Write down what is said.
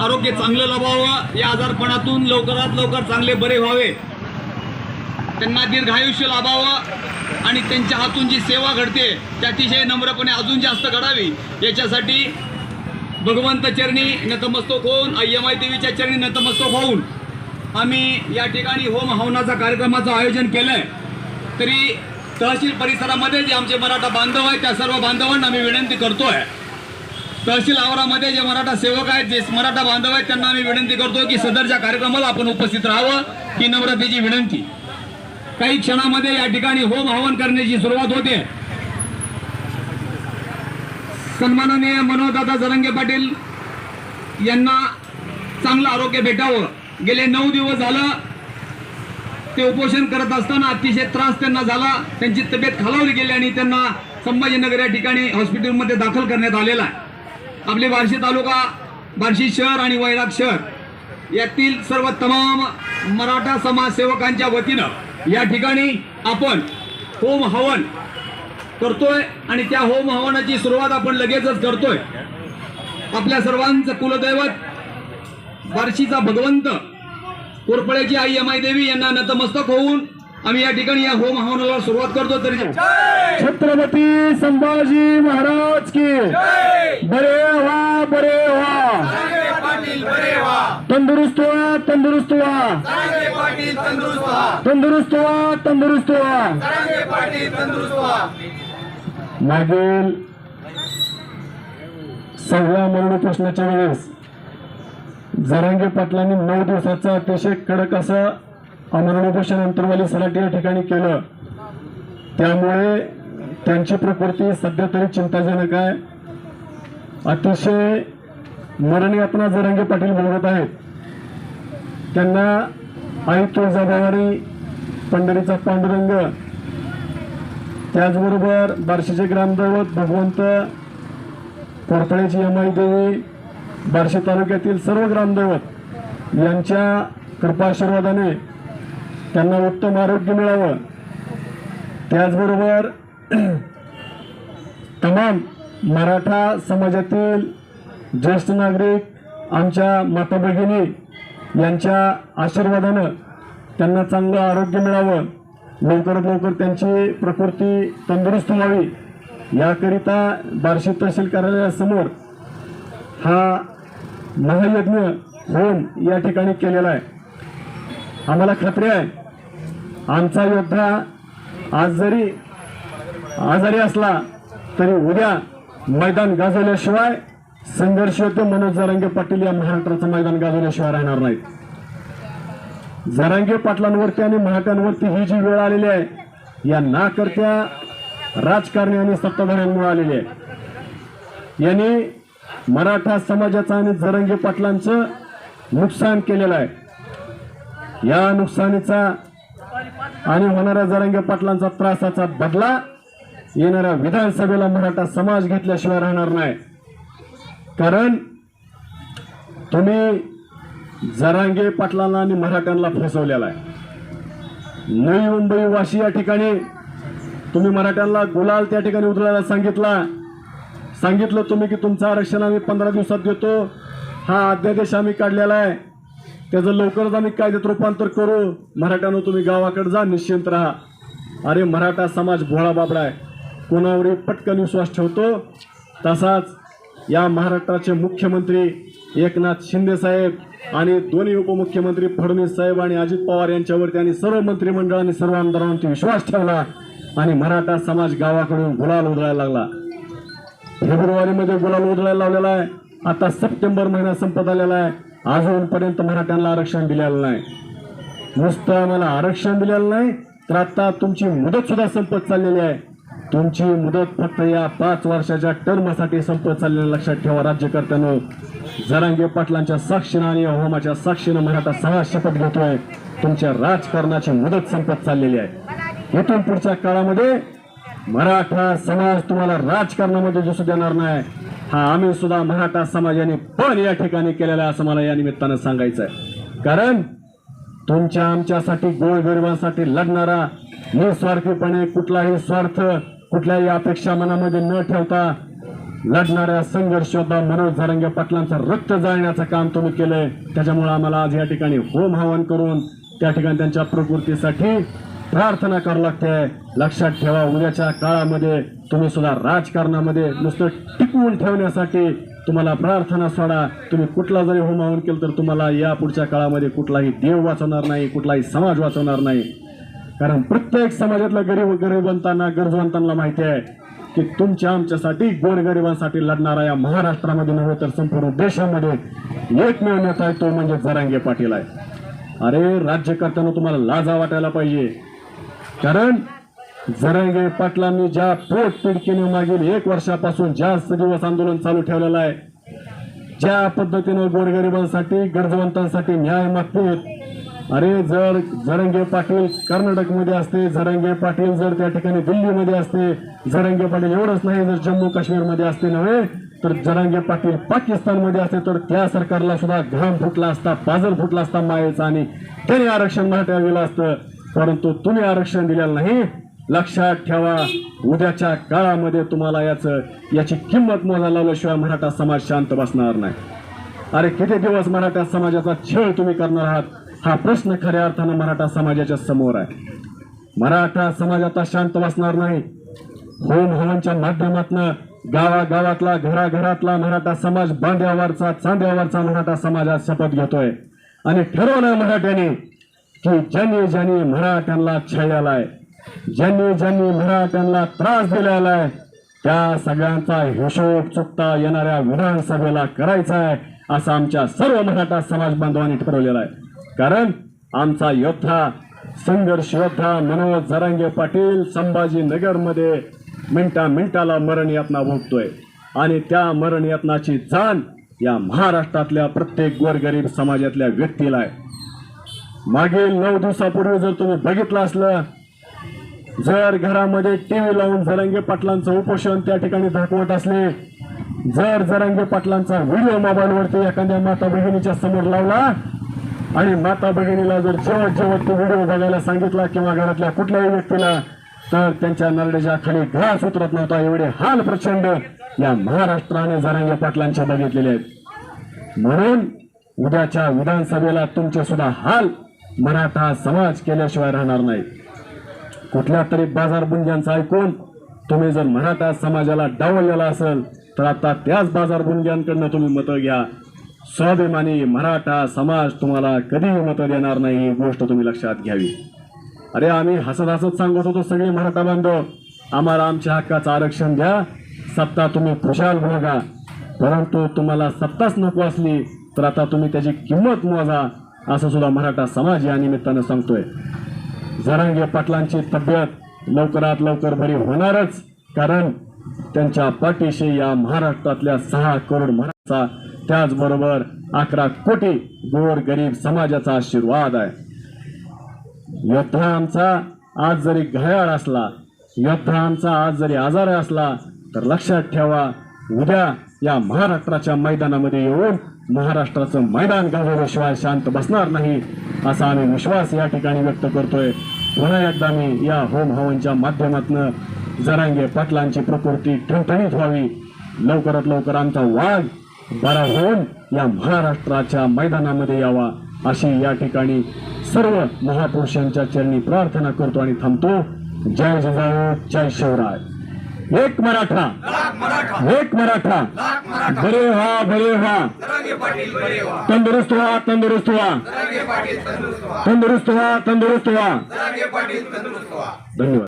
आरोग्य चांगलं लाभावं या आजारपणातून लवकरात लवकर चांगले बरे व्हावे. त्यांना दीर्घायुष्य लाभावं आणि त्यांच्या हातून जी सेवा घडते ती अतिशय नम्रपणे अजून जास्त घडावी. याच्यासाठी भगवंत चरणी नतमस्तक होऊन अय्यमाई देवीच्या चरणी नतमस्तक होऊन आम्ही या ठिकाणी होम हवनाचा कार्यक्रमाचं आयोजन केलं आहे तरी तहसील परिसरामध्ये जे आमचे मराठा बांधव आहेत त्या सर्व बांधवांना आम्ही विनंती करतोय तहसील आवारामध्ये जे मराठा सेवक आहेत जे मराठा बांधव आहेत त्यांना आम्ही विनंती करतो की सदरच्या कार्यक्रमाला आपण उपस्थित राहावं ही नम्रतेची विनंती. काही क्षणामध्ये या ठिकाणी होम हवन करण्याची सुरुवात होते. सन्माननीय मनोजदादा जरंगे पाटील यांना चांगलं आरोग्य भेटावं. गेले नऊ दिवस झालं ते उपोषण करत असताना अतिशय त्रास त्यांना झाला. त्यांची तब्येत खालावली गेली आणि त्यांना संभाजीनगर या ठिकाणी हॉस्पिटलमध्ये दाखल करण्यात आलेला आहे. आपले बार्शी तालुका बार्शी शहर आणि वैराग शहर यातील सर्व तमाम मराठा समाजसेवकांच्या वतीनं या ठिकाणी आपण होम हवन करतोय आणि त्या होम हवनाची सुरुवात आपण लगेचच करतोय. आपल्या सर्वांचं कुलदैवत बार्शीचा भगवंत कोरपळ्याची आई यमाई देवी यांना नतमस्तक होऊन आम्ही या ठिकाणी या होम हवनाला सुरुवात करतो तरी छत्रपती संभाजी महाराज की. बरे व्हा बरे व्हा. तंदुरुस्त व्हा तंदुरुस्त व्हा. तंदुरुस्त व्हा. तंदुरुस्त व्हा मागील सहाव्या मरण प्रश्नाच्या वेळेस जरांगे पाटलांनी नऊ दिवसाचं अतिशय कडक असं अमरणोपोषण अंतर्वाली सराटी या ठिकाणी केलं. त्यामुळे त्यांची प्रकृती सध्या तरी चिंताजनक आहे. अतिशय मरणयातना जरंगे पाटील भोगत आहेत. त्यांना आई तुळजाभवारी पंढरीचा पांडुरंग त्याचबरोबर बार्शीचे ग्रामदैवत भगवंत कोरपळ्याची यमाई देवी बार्शी तालुक्यातील सर्व ग्रामदैवत यांच्या कृपाशीर्वादाने त्यांना उत्तम आरोग्य मिळावं. त्याचबरोबर तमाम मराठा समाजातील ज्येष्ठ नागरिक आमच्या माता भगिनी यांच्या आशीर्वादानं त्यांना चांगलं आरोग्य मिळावं. लवकरात लवकर त्यांची प्रकृती तंदुरुस्त व्हावी याकरिता बार्शी तहसील कार्यालयासमोर हा महायज्ञ होम या ठिकाणी केलेला आहे. आम्हाला खात्री आहे. आमचा योद्धा आज जरी आजारी असला तरी उद्या मैदान गाजवल्याशिवाय संघर्ष होतो मनोज जरांगे पाटील या महाराष्ट्राचं मैदान गाजवल्याशिवाय राहणार नाहीत. जरांगे पाटलांवरती आणि मराठ्यांवरती ही जी वेळ आलेली आहे या नाकर्त्या राजकारणी आणि सत्ताधाऱ्यांमुळे आलेली आहे. यांनी मराठा समाजाचं आणि जरंगे पाटलांचं नुकसान केलेलं आहे. या नुकसानीचा आणि होणाऱ्या जरंगे पाटलांचा त्रासाचा बदला येणाऱ्या विधानसभेला मराठा समाज घेतल्याशिवाय राहणार नाही. कारण तुम्ही जरांगे पाटलांना आणि मराठ्यांना फसवलेला आहे. नवी मुंबई वाशी या ठिकाणी तुम्ही मराठ्यांना गुलाल त्या ठिकाणी उतरायला सांगितला. सांगितलं तुम्ही की तुमचं आरक्षण आम्ही पंधरा दिवसात देतो. हा अध्यादेश आम्ही काढलेला आहे. त्याचं लवकरच आम्ही कायद्यात रूपांतर करू. मराठ्यानं तुम्ही गावाकडे जा निश्चिंत राहा. अरे मराठा समाज भोळा बाबडा आहे. कोणावरही पटकन विश्वास ठेवतो. तसाच या महाराष्ट्राचे मुख्यमंत्री एकनाथ शिंदे साहेब आणि दोन्ही उपमुख्यमंत्री फडणवीस साहेब आणि अजित पवार यांच्यावरती आणि सर्व मंत्रिमंडळाने सर्व आमदारांवरती विश्वास ठेवला आणि मराठा समाज गावाकडून गुलाल उधळायला लागला. फेब्रुवारीमध्ये गुलाल उधळायला लावलेला आहे. आता सप्टेंबर महिना संपत आलेला आहे. अजूनपर्यंत मराठ्यांना आरक्षण दिलेलं नाही. नुसतं आम्हाला आरक्षण दिलेलं नाही तर आता तुमची मुदत सुद्धा संपत चाललेली आहे. तुमची मुदत फक्त या पाच वर्षाच्या टर्मसाठी संपत चाललेल्या लक्षात ठेवा राज्यकर्त्यांनो. जरांगे पाटलांच्या साक्षीनं आणि होमाच्या साक्षीनं मराठा सहा शपथ घेतोय. तुमच्या राजकारणाची मुदत संपत चाललेली आहे. इथून पुढच्या काळामध्ये मराठा समाज तुम्हाला राजकारणामध्ये दिसू देणार नाही. हा आम्ही सुद्धा मराठा समाजाने पण या ठिकाणी केलेला आहे असं मला या निमित्तानं सांगायचं आहे. कारण तुमच्या आमच्यासाठी गोरगरिबांसाठी लढणारा निस्वार्थीपणे कुठलाही स्वार्थ कुठल्याही अपेक्षा मनामध्ये न ठेवता लढणाऱ्या संघर्षोद्धा मनोज झारंगे पाटलांचं रक्त जाळण्याचं काम तुम्ही केलंय. त्याच्यामुळे आम्हाला आज या ठिकाणी होम हवन करून त्या ठिकाणी त्यांच्या प्रकृतीसाठी प्रार्थना करावं लागते लक्षात ठेवा उद्याच्या काळामध्ये तुम्ही सुद्धा राजकारणामध्ये नुसतं टिकवून ठेवण्यासाठी तुम्हाला प्रार्थना सोडा. तुम्ही कुठला जरी होम केलं तर तुम्हाला या पुढच्या काळामध्ये कुठलाही देव वाचवणार नाही कुठलाही समाज वाचवणार नाही. कारण प्रत्येक समाजातल्या गरीब गरिबांतांना गरजवंतांना माहिती आहे की तुमच्या आमच्यासाठी गोरगरिबांसाठी लढणारा या महाराष्ट्रामध्ये नव्हे तर संपूर्ण देशामध्ये एकमेव नेता आहे तो म्हणजे जरांगे पाटील आहे. अरे राज्यकर्त्यांना तुम्हाला लाजा वाटायला पाहिजे. कारण जरंगे पाटलांनी ज्या पोट मागील एक वर्षापासून जास्त दिवस आंदोलन चालू ठेवलेलं आहे ज्या पद्धतीनं गोरगरिबांसाठी गरजवंतांसाठी न्याय मागतील अरे जर जरंगे पाटील कर्नाटकमध्ये असते जरंगे पाटील जर त्या ठिकाणी दिल्लीमध्ये असते जरंगे पाटील एवढंच नाही जर जम्मू काश्मीरमध्ये असते नव्हे तर जरंगे पाटील पाकिस्तानमध्ये असते तर त्या सरकारला सुद्धा घाम फुटला असता पाजर फुटला असता मायेचा आणि त्याने आरक्षण मराठ्याला दिलं असतं. परंतु तुम्ही आरक्षण दिलेलं नाही. लक्षात ठेवा उद्याच्या काळामध्ये तुम्हाला याचं याची किंमत मोजायला लावल्याशिवाय मराठा समाज शांत बसणार नाही. अरे किती दिवस मराठा समाजाचा छळ तुम्ही करणार आहात? हा प्रश्न खऱ्या अर्थानं मराठा समाजाच्या समोर आहे. मराठा समाज आता शांत बसणार नाही. होम हवनच्या माध्यमातनं गावागावातला घराघरातला मराठा समाज बांध्यावरचा चांद्यावरचा मराठा समाज आज शपथ घेतोय. आणि ठरवलं मराठ्याने की ज्यांनी ज्यांनी मराठ्यांना छळलेलाय ज्यांनी ज्यांनी मराठ्यांना त्रास दिलेला आहे त्या सगळ्यांचा हिशोब चुकता येणाऱ्या विधानसभेला करायचा आहे असं आमच्या सर्व मराठा समाज बांधवांनी ठरवलेला आहे. कारण आमचा योद्धा संघर्ष योद्धा मनोज जरांगे पाटील संभाजीनगरमध्ये मिनटा मिनटाला मरण यातना भोगतोय. आणि त्या मरण यातनाची जाण या महाराष्ट्रातल्या प्रत्येक गोरगरीब समाजातल्या व्यक्तीला आहे. मागील नऊ दिवसापूर्वी जर तुम्ही बघितलं असलं जर घरामध्ये टी व्ही लावून जरंगे पाटलांचं उपोषण त्या ठिकाणी दाखवत असले जर जरंगे पाटलांचा व्हिडिओ मोबाईलवरती एखाद्या माता भगिनीच्या समोर लावला आणि माता भगिनीला जर जेवत जेवत तो व्हिडिओ बघायला सांगितला किंवा घरातल्या कुठल्याही व्यक्तीला तर त्यांच्या नरड्याच्या खाली घास उतरत नव्हता. एवढे हाल प्रचंड या महाराष्ट्राने जरंगे पाटलांच्या बघितलेले आहेत. म्हणून उद्याच्या विधानसभेला तुमचे सुद्धा हाल मराठा समाज केल्याशिवाय राहणार नाही. कुठल्या तरी बाजार बुंग्यांचं ऐकून तुम्ही जर मराठा समाजाला डावललेला असेल तर आता त्याच बाजार बुंग्यांकडनं तुम्ही मतं घ्या. स्वाभिमानी मराठा समाज तुम्हाला कधीही मतं देणार नाही ही गोष्ट तुम्ही लक्षात घ्यावी. अरे आम्ही हसत हसत सांगत होतो सगळे मराठा बांधव आम्हाला आमच्या हक्काचं आरक्षण द्या सत्ता तुम्ही खुशाल भोगा परंतु तुम्हाला सत्ताच नको असली तर आता तुम्ही त्याची किंमत मोजा. असं सुद्धा मराठा समाज या निमित्तानं सांगतोय. जरांगे पाटलांची तब्येत लवकरात लवकर बरी होणारच कारण त्यांच्या पाठीशी या महाराष्ट्रातल्या सहा करोड मराठा त्याचबरोबर अकरा कोटी गोर गरीब समाजाचा आशीर्वाद आहे. योद्धा आमचा आज जरी घायाळ असला योद्धा आमचा आज जरी आजार असला तर लक्षात ठेवा उद्या या महाराष्ट्राच्या मैदानामध्ये येऊन महाराष्ट्राचं मैदान गाजवल्याशिवाय शांत बसणार नाही असा आम्ही विश्वास या ठिकाणी व्यक्त करतोय. पुन्हा एकदा मी या होम हवनच्या माध्यमातून जरांगे पाटलांची प्रकृती ठणठणीत व्हावी. लवकरात लवकर आमचा वाघ बरा होऊन या महाराष्ट्राच्या मैदानामध्ये यावा अशी या ठिकाणी सर्व महापुरुषांच्या चरणी प्रार्थना करतो आणि थांबतो. जय जिजाऊ जय शिवराय. एक मराठा. एक मराठा. बरे व्हा बरे व्हा. तंदुरुस्त व्हा तंदुरुस्त व्हा. तंदुरुस्त व्हा तंदुरुस्त व्हा. धन्यवाद.